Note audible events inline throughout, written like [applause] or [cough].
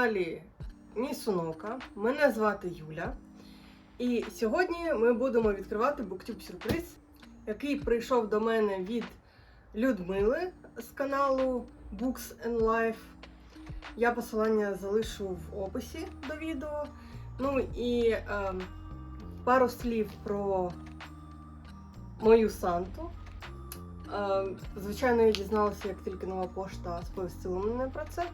каналі Нісунока. Мене звати Юля. І сьогодні ми будемо відкривати BookTube сюрприз, який прийшов до мене від Людмили з каналу Books and Life. Я посилання залишу в описі до відео. Ну і е, пару слів про мою Санту. Е, Звичайно, я дізналася, як тільки нова пошта сповістила мене про це.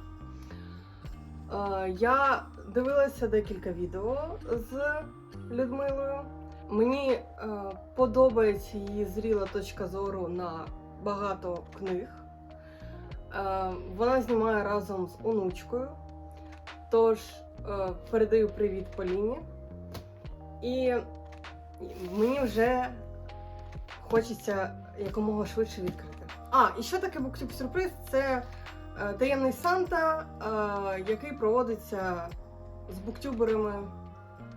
Е, Я дивилася декілька відео з Людмилою. Мені е, подобається її зріла точка зору на багато книг. Е, Вона знімає разом з онучкою. Тож передаю привіт Поліні. І мені вже хочеться якомога швидше відкрити. А, і що таке BookTube сюрприз? Це таємний Санта, е, який проводиться з буктюберами.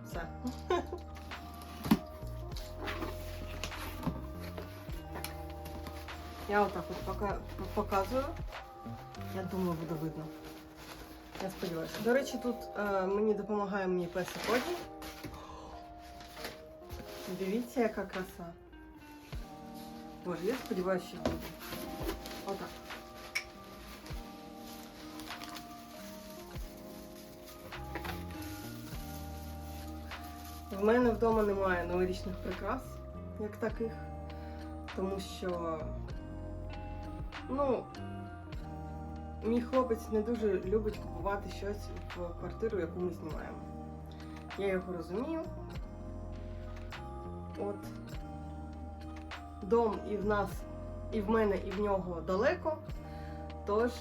Все. Я отак от пока, показую. Я думаю, буде видно. Я сподіваюся. До речі, тут е, мені допомагає мій песик Оді. Дивіться, яка краса. Боже, я сподіваюся, що буде. Отак. В мене вдома немає новорічних прикрас, як таких, тому що, ну, мій хлопець не дуже любить купувати щось в квартиру, яку ми знімаємо. Я його розумію. От дом і в нас, і в мене, і в нього далеко. Тож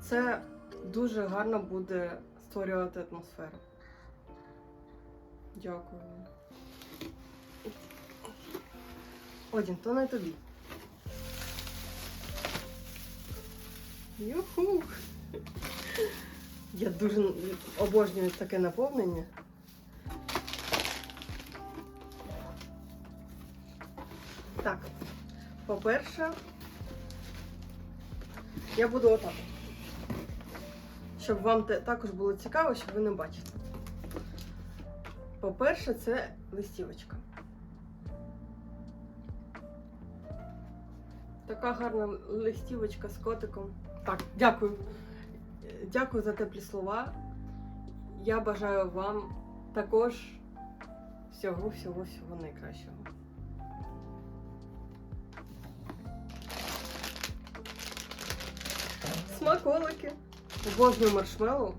це дуже гарно буде створювати атмосферу. Дякую. Одін, то не тобі. Юху! Я дуже обожнюю таке наповнення. Так, по-перше, я буду отак. Щоб вам також було цікаво, щоб ви не бачили. По-перше, це листівочка. Така гарна листівочка з котиком. Так, дякую. Дякую за теплі слова. Я бажаю вам також всього, всього, всього найкращого. Смаколики. Обожнюю маршмеллоу.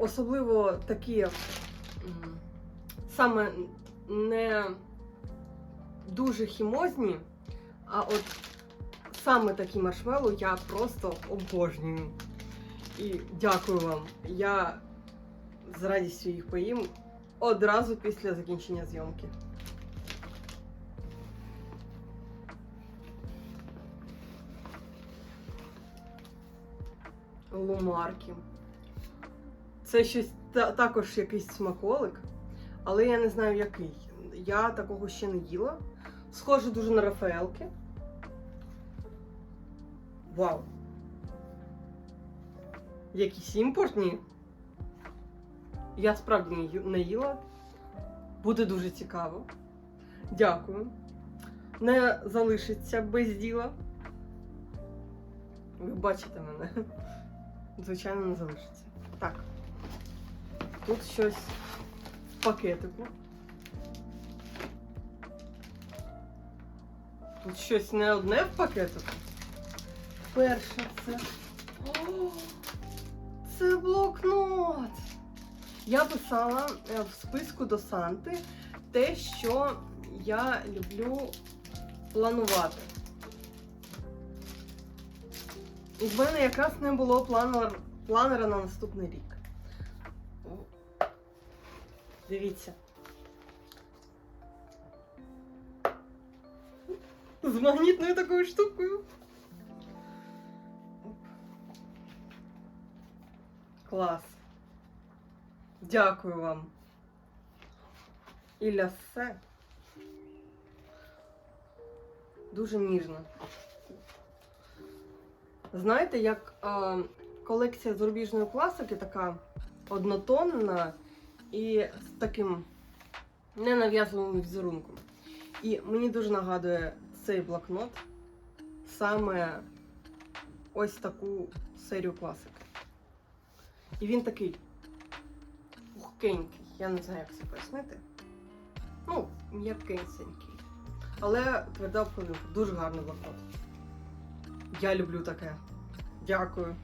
Особливо такі саме не дуже хімозні, а от саме такі маршмеллоу я просто обожнюю. І дякую вам. Я з радістю їх поїм одразу після закінчення зйомки. Лумарки. Це щось та- також якийсь смаколик, але я не знаю який. Я такого ще не їла. Схоже дуже на Рафаелки. Вау! Якісь імпортні. Я справді не їла. Буде дуже цікаво. Дякую. Не залишиться без діла. Ви бачите мене. Звичайно, не залишиться. Так. Тут щось в пакетику. Тут щось не одне в пакетику. Перше це. О, це блокнот. Я писала е, в списку до Санти те, що я люблю планувати. В мене якраз не було планер, планера на наступний рік. Дивіться. З магнітною такою штукою. Клас. Дякую вам. І лясе. дуже ніжна. Знаєте, як е, колекція зарубіжної класики така однотонна і з таким ненав'язливим візерунком. І мені дуже нагадує цей блокнот саме ось таку серію класики. І він такий пухкенький. Я не знаю, як це пояснити. Ну, м'якенький. Але тверда обкладинка. Дуже гарний блокнот. Я люблю таке. Дякую.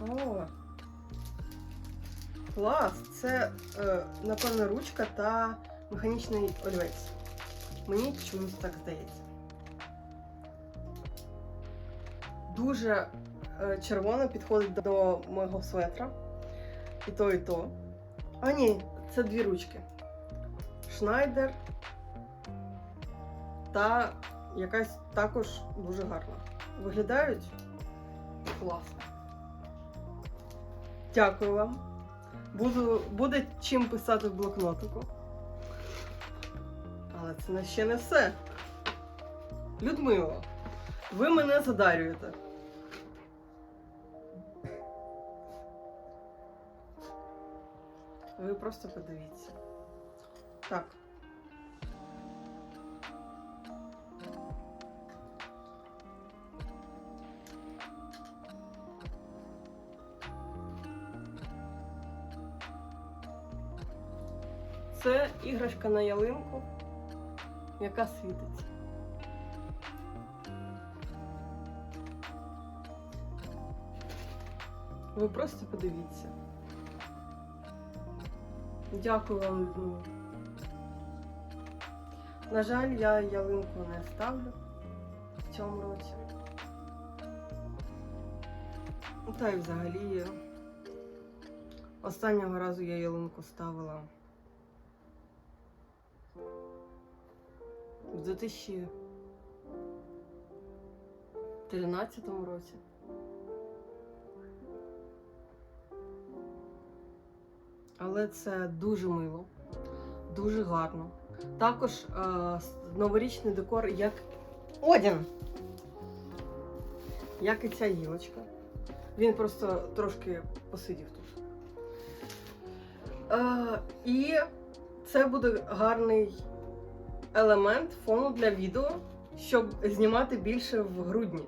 О, клас! Це, е, напевно, ручка та механічний олівець. Мені чомусь так здається. Дуже е, червоно підходить до мого светра. І то, і то. А ні, це дві ручки. Шнайдер та якась також дуже гарна. Виглядають класно. Дякую вам. Буду, буде чим писати в блокнотику. Але це ще не все. Людмило, ви мене задарюєте. Ви просто подивіться. Так. Це іграшка на ялинку, яка світиться. Ви просто подивіться. Дякую вам, Людмила. На жаль, я ялинку не ставлю в цьому році. Ну, Та й взагалі останнього разу я ялинку ставила в 2013 році. Але це дуже мило, дуже гарно. Також е, новорічний декор, як Одін. Як і ця гілочка. Він просто трошки посидів тут. Е, і це буде гарний елемент фону для відео, щоб знімати більше в грудні.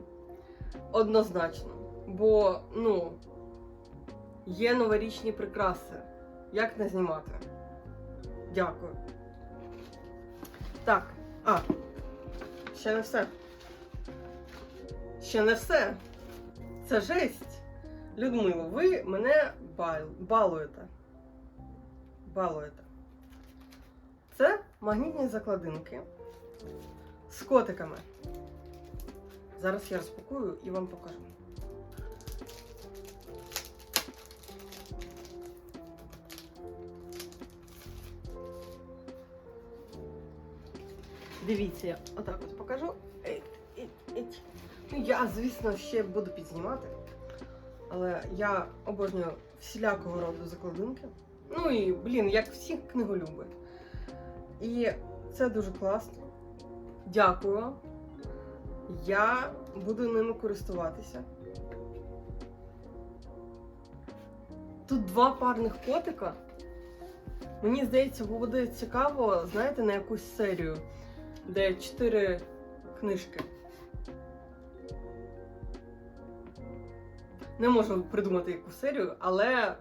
Однозначно. Бо, ну, є новорічні прикраси. Як не знімати? Дякую. Так, а, ще не все. Ще не все. Це жесть. Людмило, ви мене балуєте. Балуєте. Це магнітні закладинки з котиками. Зараз я розпакую і вам покажу. Дивіться, я отак от покажу. Ей, ей, ей. Ну, я, звісно, ще буду підзнімати. Але я обожнюю всілякого роду закладинки. Ну і, блін, як всі книголюби. І це дуже класно. Дякую. Я буду ними користуватися. Тут два парних котика. Мені здається, буде цікаво, знаєте, на якусь серію, де чотири книжки. Не можу придумати яку серію, але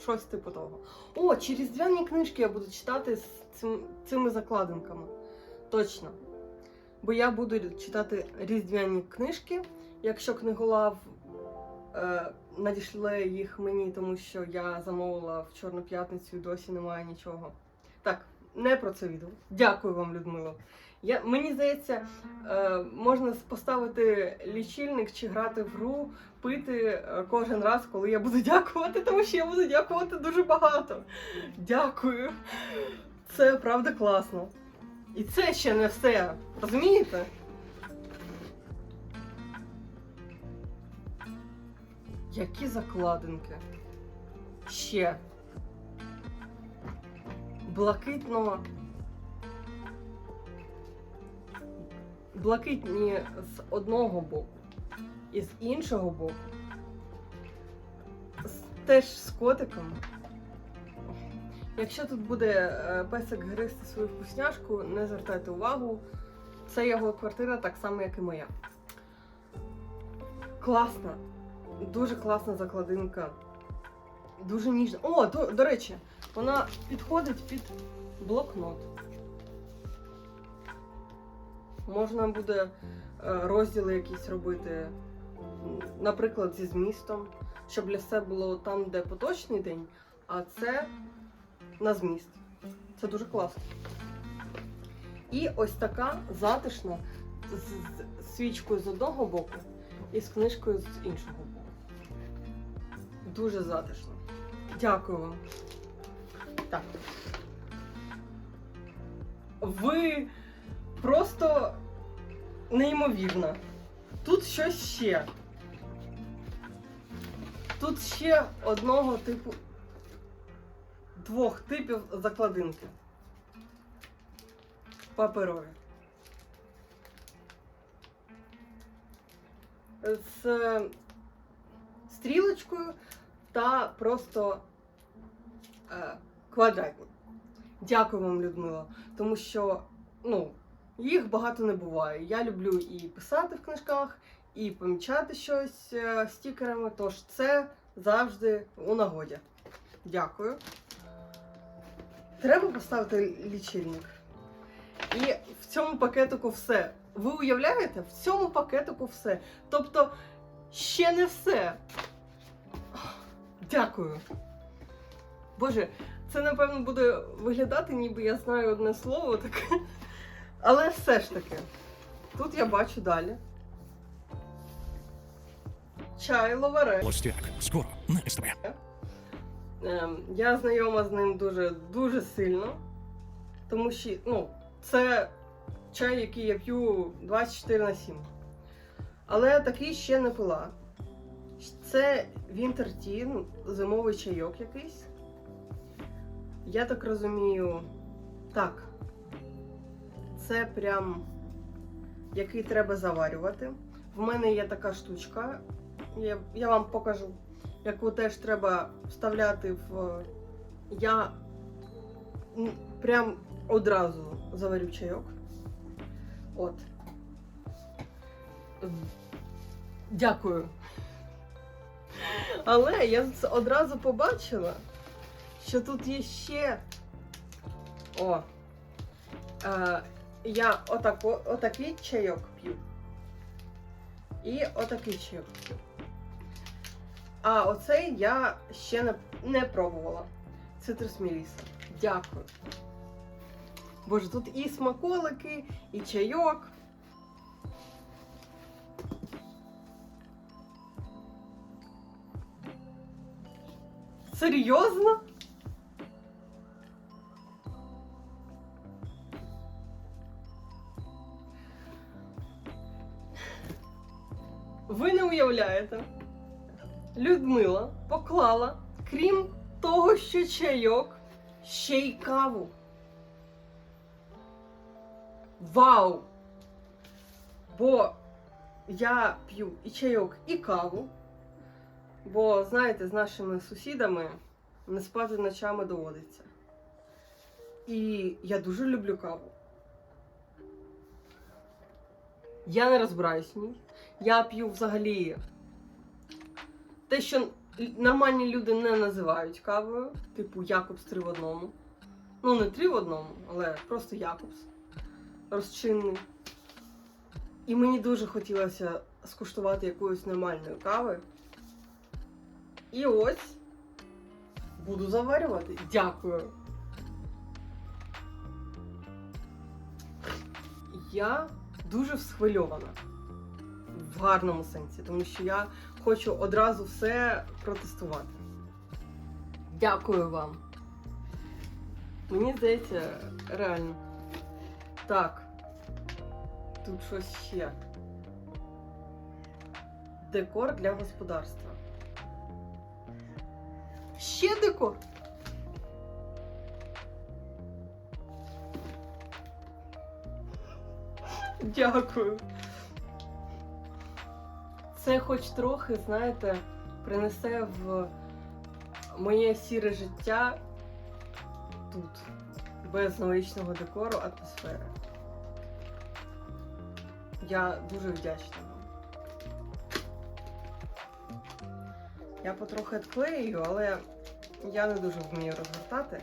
щось типу того. О, чи різдвяні книжки я буду читати з цим, цими закладинками. Точно. Бо я буду читати різдвяні книжки, якщо книголав е, надішле їх мені, тому що я замовила в Чорну п'ятницю і досі немає нічого. Так, не про це відео. Дякую вам, Людмило. Я, мені здається, е, можна поставити лічильник чи грати в гру, пити е, кожен раз, коли я буду [laughs] дякувати, тому що я буду дякувати дуже багато. Дякую. Це правда класно. І це ще не все. Розумієте? Які закладинки? Ще. блакитно. Блакитні з одного боку і з іншого боку. Теж з котиком. Якщо тут буде е, песик гризти свою вкусняшку, не звертайте увагу. Це його квартира так само, як і моя. Класна. Дуже класна закладинка. Дуже ніжна. О, до, до речі, вона підходить під блокнот. Можна буде е, розділи якісь робити, наприклад, зі змістом, щоб для себе було там, де поточний день, а це на зміст. Це дуже класно. І ось така затишна з свічкою з одного боку і з книжкою з іншого боку. Дуже затишно. Дякую вам. Так. Ви просто неймовірно. Тут щось ще. Тут ще одного типу. Двох типів закладинки. Паперові. З е, стрілочкою та просто е, квадратні. Дякую вам, Людмила, тому що ну, їх багато не буває. Я люблю і писати в книжках, і помічати щось е, стікерами, тож це завжди у нагоді. Дякую. Треба поставити лічильник. І в цьому пакетику все. Ви уявляєте? В цьому пакетику все. Тобто ще не все. Дякую. Боже, це напевно буде виглядати, ніби я знаю одне слово таке. Але все ж таки, тут я бачу далі. Чай ловаре. Холостяк. Скоро на СТБ. Ем, я знайома з ним дуже дуже сильно, тому що ну, це чай, який я п'ю 24 на 7. Але такий ще не пила. Це Winter Tea, ну, зимовий чайок якийсь. Я так розумію, так. Це прям який треба заварювати. В мене є така штучка, я, я вам покажу яку теж треба вставляти в. Я прям одразу заварю чайок. От. Дякую. Але я одразу побачила, що тут є ще. О. Я отако, отакий чайок п'ю. І отакий чайок п'ю. А оцей я ще не, не пробувала. Цитрус Меліса. Дякую. Боже, тут і смаколики, і чайок. Серйозно? Уявляєте. Людмила поклала, крім того, що чайок, ще й каву. Вау! Бо я п'ю і чайок, і каву. Бо, знаєте, з нашими сусідами не спати ночами доводиться. І я дуже люблю каву. Я не розбираюсь в ній. Я п'ю взагалі те, що нормальні люди не називають кавою, типу Якобс 3 в одному. Ну, не 3 в одному, але просто Якобс. Розчинний. І мені дуже хотілося скуштувати якоїсь нормальної кави. І ось буду заварювати. Дякую. Я дуже схвильована в гарному сенсі, тому що я хочу одразу все протестувати. Дякую вам. Мені здається, реально. Так, тут щось ще. Декор для господарства. Ще декор. Дякую. Це хоч трохи, знаєте, принесе в моє сіре життя тут, без новорічного декору, атмосфери. Я дуже вдячна вам. Я потрохи відклею, але я не дуже вмію розгортати.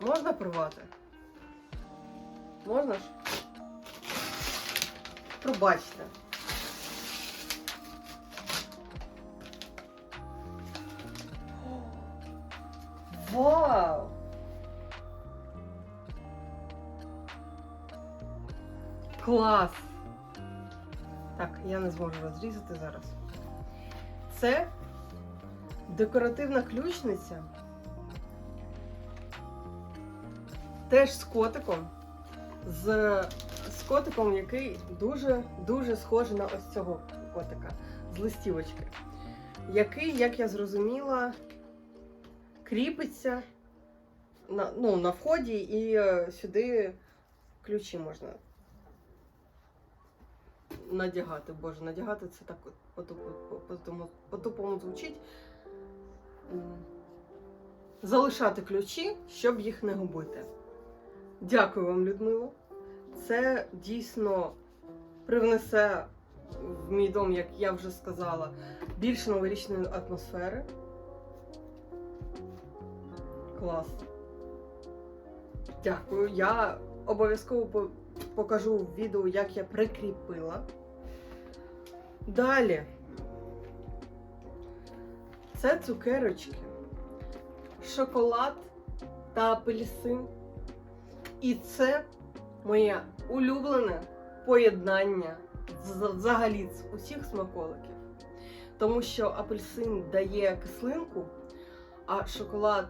Можна порвати? Можна ж? Пробачте. Вау! Клас! Так, я не зможу розрізати зараз. Це декоративна ключниця. Теж з котиком. З, з котиком, який дуже-дуже схожий на ось цього котика з листівочки. Який, як я зрозуміла, кріпиться на, ну, на вході і е, сюди ключі можна надягати. Боже, надягати це так по-тупо- по-тупому- по-тупому звучить. Залишати ключі, щоб їх не губити. Дякую вам, Людмило. Це дійсно привнесе в мій дом, як я вже сказала, більше новорічної атмосфери. Клас. Дякую. Я обов'язково покажу в відео, як я прикріпила. Далі. Це цукерочки, шоколад та апельсин. І це моє улюблене поєднання взагалі з усіх смаколиків. Тому що апельсин дає кислинку, а шоколад,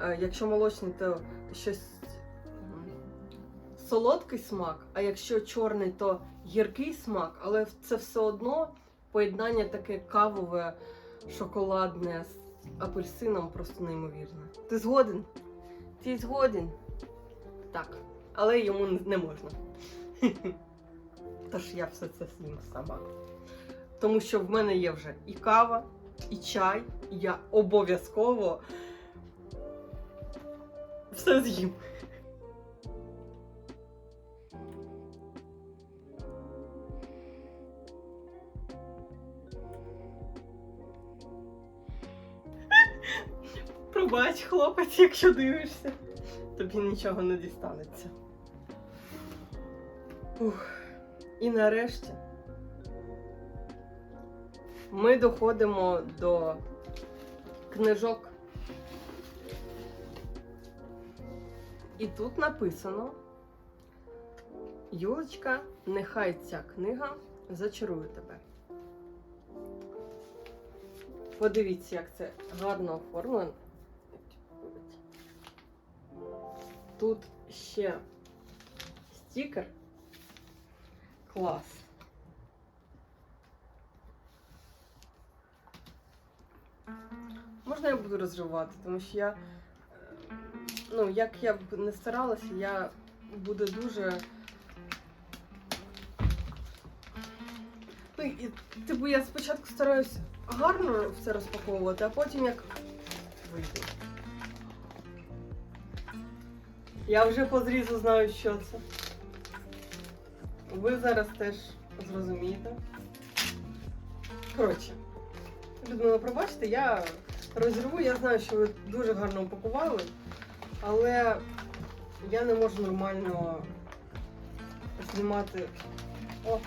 е, якщо молочний, то щось солодкий смак, а якщо чорний, то гіркий смак, але це все одно поєднання таке кавове, шоколадне з апельсином просто неймовірне. Ти згоден? Ти згоден? Так, але йому не можна. Тож я все це з'їм сама. Тому що в мене є вже і кава, і чай, і я обов'язково все з'їм. Пробач, хлопець, якщо дивишся, тобі нічого не дістанеться. Ух. І нарешті ми доходимо до книжок. І тут написано: Юлечка, нехай ця книга зачарує тебе. Подивіться, як це гарно оформлено. Тут ще стікер. Клас. Можна я буду розривати, тому що я, е, ну, як я б не старалася, я буду дуже. Ну, і, типу, я спочатку стараюсь гарно все розпаковувати, а потім як вийде. Я вже по зрізу знаю, що це. Ви зараз теж зрозумієте. Коротше, Людмила, пробачте, я розірву, я знаю, що ви дуже гарно упакували, але я не можу нормально знімати. О,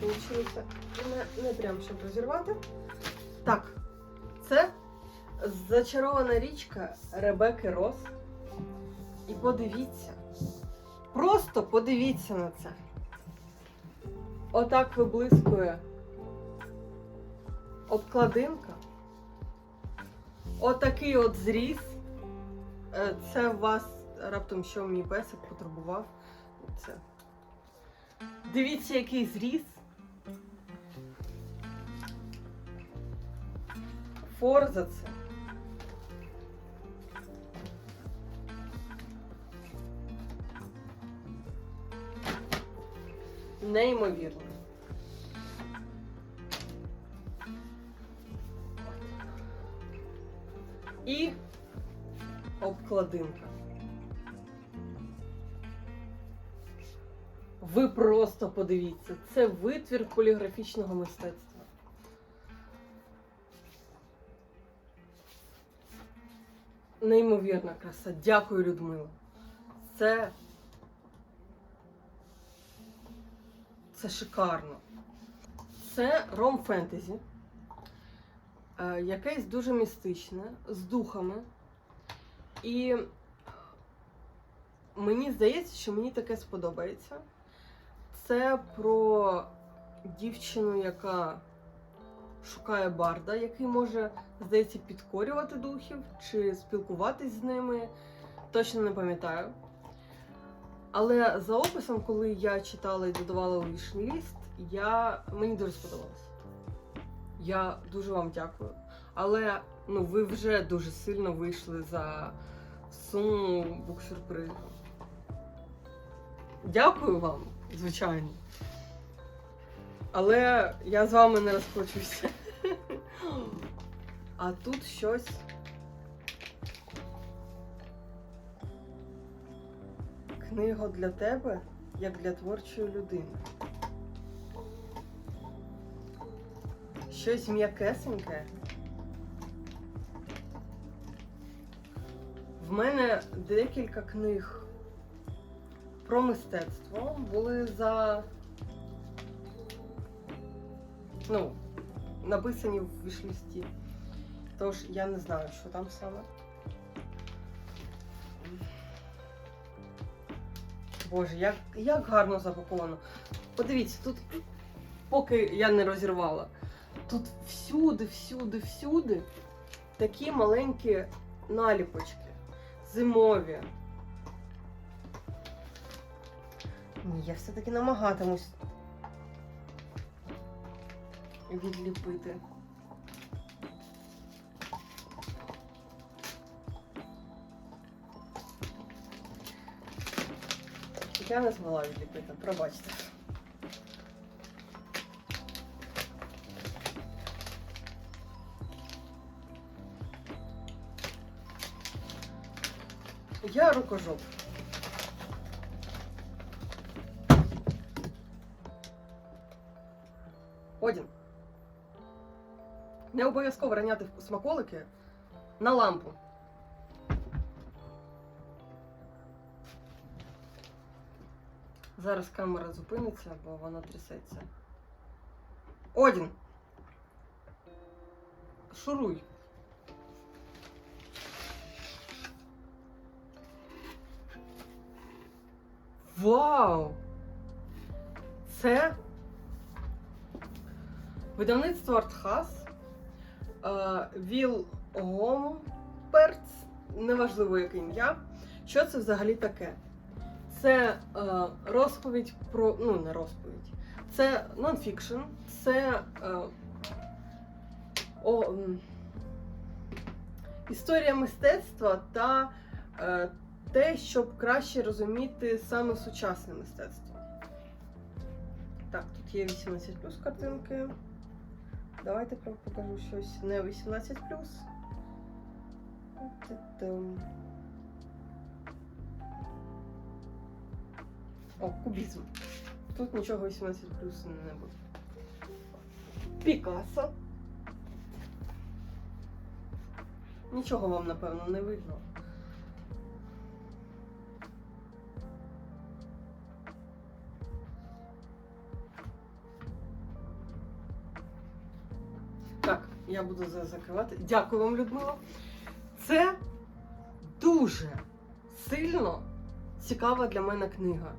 вийшло. Не, не прям щоб розірвати. Так, це зачарована річка Ребекки Рос. І подивіться. Просто подивіться на це. Отак виблискує обкладинка. Отакий от зріз. Е, Це вас раптом що мій песик потребував. Це. Дивіться, який зріз. Форза це. Неймовірно. І обкладинка. Ви просто подивіться, це витвір поліграфічного мистецтва. Неймовірна краса. Дякую, Людмила. Це. Це шикарно. Це ром фентезі. е, Якесь дуже містичне, з духами. І мені здається, що мені таке сподобається. Це про дівчину, яка шукає барда, який може, здається, підкорювати духів чи спілкуватись з ними. Точно не пам'ятаю. Але за описом, коли я читала і додавала у ліст, я... мені дуже сподобалось. Я дуже вам дякую. Але ну, ви вже дуже сильно вийшли за суму буксюрпризу. Дякую вам, звичайно. Але я з вами не розплачуся. [laughs] А тут щось. Книга для тебе, як для творчої людини. Щось м'якесеньке. В мене декілька книг про мистецтво були за. Ну, написані в вішлісті. Тож я не знаю, що там саме. Боже, як, як гарно запаковано. Подивіться, тут, поки я не розірвала, тут всюди, всюди, всюди такі маленькі наліпочки. Зимові. Ні, я все-таки намагатимусь відліпити. Я не змогла відліпити, пробачте. Я рукожоп. Одін. Не обов'язково раняти смаколики на лампу. Зараз камера зупиниться, бо вона трясеться. Одін. Шуруй. Вау! Це видавництво Артхас. е, Віл Гомперц, неважливо яке ім'я. Що це взагалі таке? Це е, розповідь про. Ну, не розповідь. Це нонфікшн, це е, о, історія мистецтва та е, те, щоб краще розуміти саме сучасне мистецтво. Так, тут є 18 плюс картинки. Давайте покажу щось не 18 О, кубізм. Тут нічого 18 плюс не буде. Пікассо. Нічого вам, напевно, не видно. Так, я буду за- закривати. Дякую вам, Людмила. Це дуже сильно цікава для мене книга,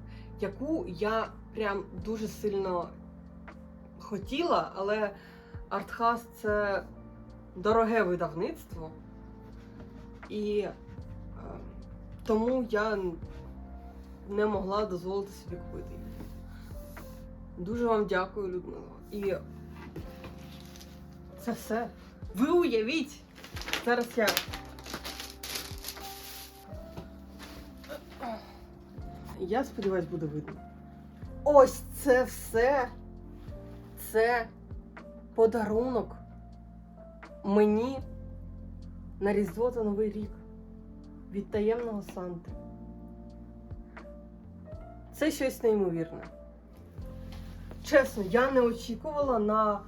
яку я прям дуже сильно хотіла, але Артхас це дороге видавництво. І е, тому я не могла дозволити собі купити її. Дуже вам дякую, Людмила. І це все. Ви уявіть! Зараз я. Я сподіваюсь, буде видно. Ось це все це подарунок мені на Різдво та Новий рік від таємного Санти. Це щось неймовірне. Чесно, я не очікувала на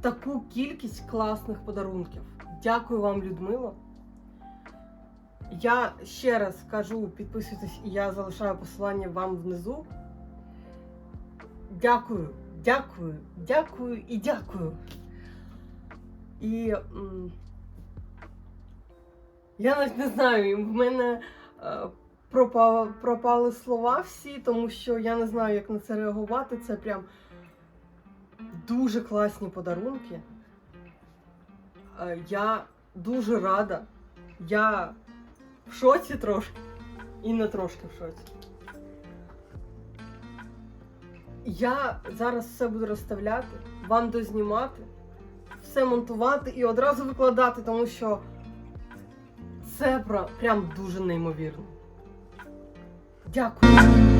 таку кількість класних подарунків. Дякую вам, Людмила. Я ще раз кажу, підписуйтесь, і я залишаю посилання вам внизу. Дякую, дякую, дякую і дякую. І я навіть не знаю, в мене е, пропали, пропали слова всі, тому що я не знаю, як на це реагувати. Це прям дуже класні подарунки. Е, Я дуже рада. Я в шоці трошки. І не трошки в шоці. Я зараз все буду розставляти, вам дознімати, все монтувати і одразу викладати, тому що це прям дуже неймовірно. Дякую.